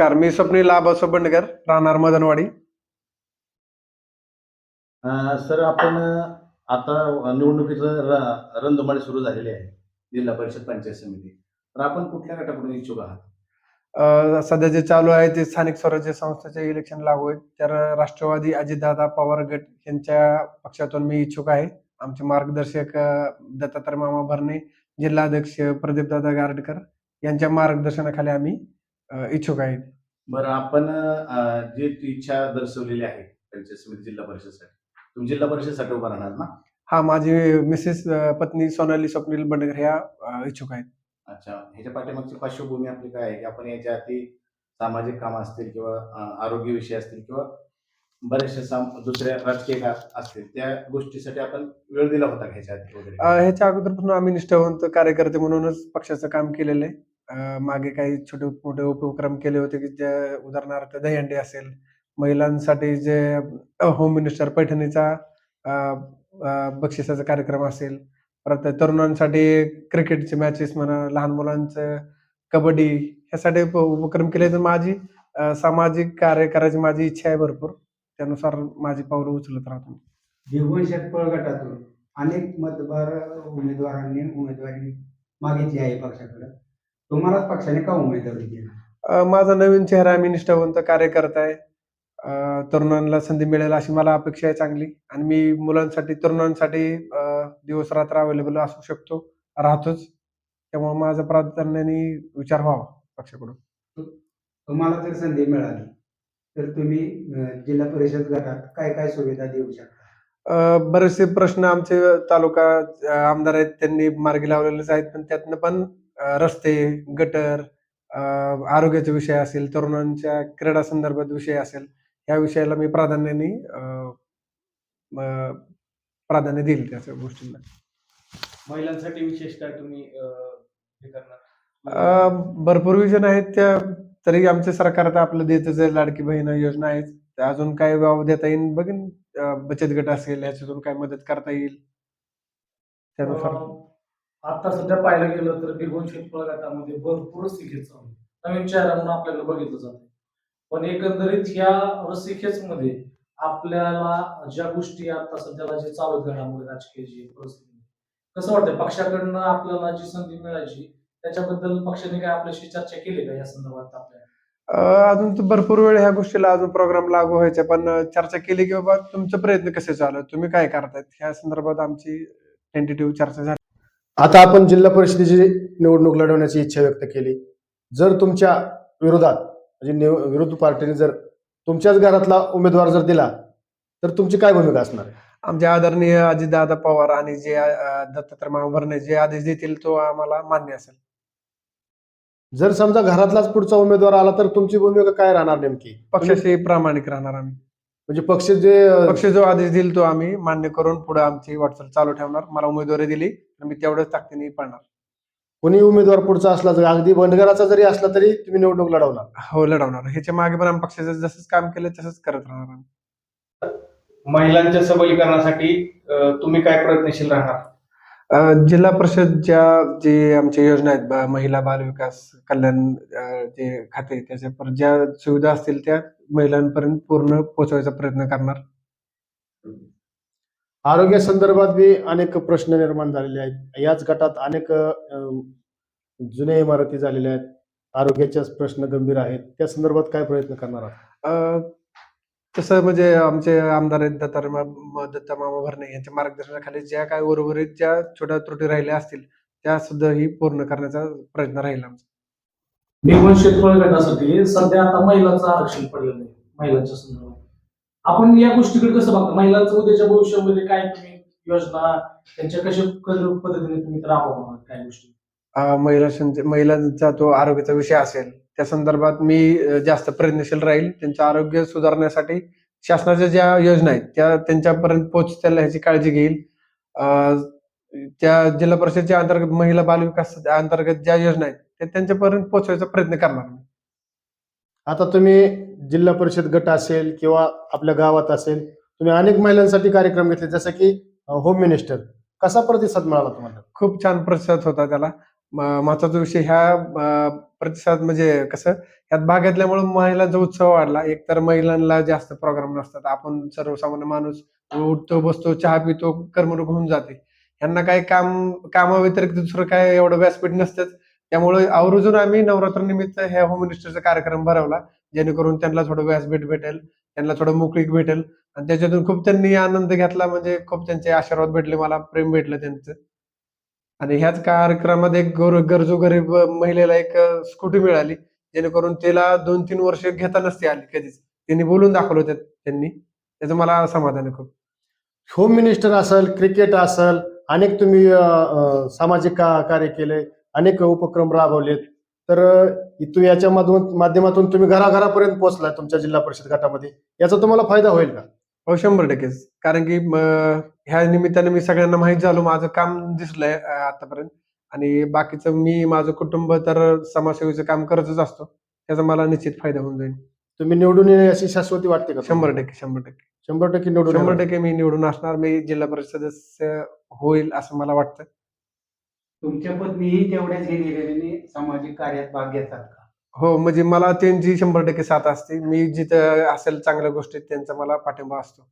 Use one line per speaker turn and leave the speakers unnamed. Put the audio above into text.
नमस्कार मी स्वप्नील आबासो बंडकर राहणार मदनवाडी.
सर आपण आता निवडणुकीचं र- रणधुमाळी सुरू झालेली आहे जिल्हा परिषद पंचायत समिती. तर आपण कुठल्या गटाकडून इच्छुक आहात?
अ, सध्या जे चालू आहे ते स्थानिक स्वराज्य संस्थेचे इलेक्शन लागू आहेत. तर राष्ट्रवादी अजितदादा पवार गट यांच्या पक्षातून मी इच्छुक आहे. आमचे मार्गदर्शक अ, दत्तात्रय मामा भरणे जिल्हाध्यक्ष प्रदीपदादा गारडकर यांच्या मार्गदर्शनाखाली आम्ही अ, इच्छुक आहेत.
बरं आपण अं, जी ती इच्छा दर्शवलेली आहे पंचायत समिती जिल्हा परिषदसाठी. तुम्ही जिल्हा परिषदसाठी उभा राहणार ना?
हा माझी मिसेस अ, पत्नी सोनाली स्वप्नील बंडकर ह्या अ, इच्छुक आहेत.
अच्छा ह्याच्या पाठीमागची पार्श्वभूमी आपली काय आहे? की आपण याच्या आधी सामाजिक कामं असतील किंवा अं, आरोग्य विषय असतील किंवा बरेचसे साम दुसऱ्या राजकीय का असतील त्या गोष्टीसाठी आपण वेळ दिला होता ह्याच्या आधी
अ, ह्याच्या अगोदरपासून आम्ही निष्ठावंत कार्यकर्ते म्हणूनच पक्षाचं काम केलेलं आहे. अ, मागे काही छोटे मोठे उपक्रम केले होते की जे उदाहरणार्थ दहीहंडी असेल महिलांसाठी जे अ, होम मिनिस्टर पैठणीचा अ, अ, बक्षिसाचा कार्यक्रम असेल परत तरुणांसाठी क्रिकेटचे मॅचेस म्हणा लहान मुलांचं कबड्डी ह्यासाठी उपक्रम केले तर माझी अ, सामाजिक कार्य करायची माझी इच्छा आहे भरपूर. त्यानुसार माझी पावलं उचलत राहतो.
शेतफळ गटातून अनेक मतदार उमेदवारांनी उमेदवारी मागितली आहे पक्षाकडे. तुम्हालाच पक्षाने का उमेदवारी दिली?
अ, माझा नवीन चेहरा आहे मी निष्ठावंत कार्यकर्ता आहे. अ, तरुणांना संधी मिळेल अशी मला अपेक्षा आहे चांगली. आणि मी मुलांसाठी तरुणांसाठी अ, दिवस रात्र अवेलेबल असू शकतो राहतोच. त्यामुळे माझा प्राधान्याने विचार व्हावा पक्षाकडून.
तुम्हाला जर संधी मिळाली तर तुम्ही अं, जिल्हा परिषद गटात काय काय सुविधा देऊ शकता?
अ, बरेचसे प्रश्न आमचे तालुका अ, आमदार आहेत त्यांनी मार्गी लावलेलेच आहेत पण त्यातनं पण रस्ते गटर अ, आरोग्याचे विषय असेल तरुणांच्या क्रीडा संदर्भात विषय असेल या विषयाला मी प्राधान्याने प्राधान्य देईल त्या सगळ्या गोष्टींना.
महिलांसाठी विशेष काय तुम्ही हे करणार?
भरपूर विजन आहेत त्या तरी आमचे सरकार तर आपलं देतच आहे लाडकी बहीण योजना आहेत अजून काय वाव देता येईल बघीन. बचत गट असेल याच्यातून काय मदत करता येईल. त्यानुसार
आता सध्या पाहायला गेलं तर भिगवण शेतफळ गटामध्ये भरपूर रस्सीखेच चालू नवीन चेहरा म्हणून आपल्याला बघितलं जातं पण एकंदरीत या रस्सीखेच मध्ये आपल्याला ज्या गोष्टी आता सध्याला जे चालू आहेत घडामोडी राजकीय जी परिस्थिती कसं वाटतंय? पक्षाकडनं आपल्याला जी संधी मिळायची त्याच्याबद्दल पक्षाने काय आपल्याशी चर्चा केली का या संदर्भात आपल्या?
अजून तर भरपूर वेळ ह्या गोष्टीला अजून प्रोग्राम लागू व्हायचे पण चर्चा केली की बाबा तुमचे प्रयत्न कसे चालू तुम्ही काय करतायत? ह्या संदर्भात आमची टेंटेटिव्ह चर्चा झाली.
आता आपण जिल्हा परिषदेची निवडणूक लढवण्याची इच्छा व्यक्त केली. जर तुमच्या विरोधात म्हणजे विरोधी पार्टीने जर तुमच्याच घरातला उमेदवार जर दिला तर तुमची काय भूमिका असणार आहे?
आमचे आदरणीय अजितदादा पवार आणि जे दत्तात्रय महाभरणे जे आदेश देतील तो आम्हाला मान्य असेल.
जर समजा घरातलाच पुढचा उमेदवार आला तर तुमची भूमिका काय राहणार नेमकी?
पक्षाशी प्रामाणिक राहणार आम्ही.
म्हणजे पक्ष जे
पक्ष जो आदेश देईल तो आम्ही मान्य करून पुढे आमची वाटचाल चालू ठेवणार. मला उमेदवारी दिली. मी तेवढ्याच ताकदीने पडणार.
कोणी उमेदवार पुढचा असला तर अगदी बंडगराचा जरी असला तरी तुम्ही निवडणूक लढवणार.
हो लढवणार. ह्याच्या मागे पण आम्ही पक्षाचं जसंच काम केलं तसंच करत राहणार आम्ही.
महिलांच्या सबलीकरणासाठी अं, तुम्ही काय प्रयत्नशील राहणार?
अ, जिल्हा परिषदच्या जे आमच्या योजना आहेत बा- महिला बाल विकास कल्याण अ, जे खाते त्याच्या पर ज्या सुविधा असतील त्या महिलांपर्यंत पूर्ण पोहोचवायचा प्रयत्न करणार.
आरोग्या संदर्भात बी अनेक प्रश्न निर्माण झालेले आहेत. याच गटात अनेक जुन्या इमारती झालेल्या आहेत. आरोग्याचे प्रश्न गंभीर आहेत. त्या संदर्भात काय प्रयत्न करणार आहात?
अ, तसं म्हणजे आमचे आमदार आहेत दत्ता दत्ता मामा भरणे यांच्या मार्गदर्शनाखाली ज्या काय उर्वरित ज्या छोट्या त्रुटी राहिल्या असतील त्या सुद्धा ही पूर्ण करण्याचा प्रयत्न राहील आमचा.
गटासाठी सध्या आता महिलांचं आरक्षण पडलेलं आहे. महिलांच्या संदर्भात. आपण या गोष्टीकडे कसं बघता? महिलांचं उद्याच्या भविष्यामध्ये काय तुम्ही योजना त्यांच्या कशा पद्धतीने तुम्ही राबवणार काय गोष्टी?
महिला महिलांचा तो आरोग्याचा विषय असेल त्या संदर्भात मी जास्त प्रयत्नशील राहील. त्यांचं आरोग्य सुधारण्यासाठी शासनाच्या ज्या योजना आहेत त्या त्यांच्यापर्यंत पोहोचतील ह्याची काळजी घेईल. त्या जिल्हा परिषदच्या अंतर्गत महिला बाल विकास अंतर्गत ज्या योजना आहेत त्या त्यांच्यापर्यंत पोहोचवायचा प्रयत्न करणार मी.
आता तुम्ही जिल्हा परिषद गट असेल किंवा आपल्या गावात असेल तुम्ही अनेक महिलांसाठी कार्यक्रम घेतले जसं की होम मिनिस्टर कसा प्रतिसाद मिळाला तुम्हाला?
खूप छान प्रतिसाद होता त्याला. महत्त्वाचा विषय ह्या प्रतिसाद म्हणजे कसं ह्यात भाग घेतल्यामुळे महिलांचा उत्साह वाढला. एकतर महिलांना जास्त प्रोग्राम नसतात. आपण सर्वसामान्य माणूस उठतो बसतो चहा पितो करमणूक होऊन जाते. यांना काही काम कामाव्यतिरिक्त दुसरं काय एवढं व्यासपीठ नसतंच. त्यामुळे आवर्जून आम्ही नवरात्र निमित्त ह्या होम मिनिस्टरचा कार्यक्रम भरवला जेणेकरून त्यांना थोडं व्यासपीठ भेटेल त्यांना थोडं मोकळीक भेटेल आणि त्याच्यातून खूप त्यांनी आनंद घेतला म्हणजे खूप त्यांचे आशीर्वाद भेटले मला प्रेम भेटलं त्यांचं. आणि ह्याच कार्यक्रमामध्ये एक गोर गरजू गरीब महिलेला एक स्कूटी मिळाली जेणेकरून तिला दोन तीन वर्ष घेता नसते आली कधीच. त्यांनी बोलून दाखवलं होतं त्यांनी. त्याचं मला समाधान आहे खूप.
होम मिनिस्टर असेल क्रिकेट असेल अनेक तुम्ही सामाजिक कार्य केले अनेक उपक्रम राबवलेत. तर तुम्ही याच्या माध्यमातून माध्यमातून तुम्ही घराघरापर्यंत पोहोचलाय तुमच्या जिल्हा परिषद गटामध्ये. याचा तुम्हाला फायदा होईल का?
हो शंभर टक्केच. कारण की ह्या निमित्ताने मी सगळ्यांना माहीत झालो माझं काम दिसलंय आतापर्यंत. आणि बाकीचं मी माझं कुटुंब तर समाजसेवेचं काम करतच असतो. त्याचा मला निश्चित फायदा होऊन जाईल.
तुम्ही निवडून येणे अशी शाश्वती वाटते का
शंभर? टक्के शंभर टक्के.
शंभर टक्के निवडून
शंभर. टक्के मी निवडून असणार. मी जिल्हा परिषद सदस्य होईल असं मला वाटतं.
तुमच्या पत्नीही तेवढ्याच हिरिरीने सामाजिक कार्यात भाग घेतात का?
हो म्हणजे मला त्यांची शंभर टक्के साथ असते. मी जिथं असेल चांगल्या गोष्टीत त्यांचा मला पाठिंबा असतो.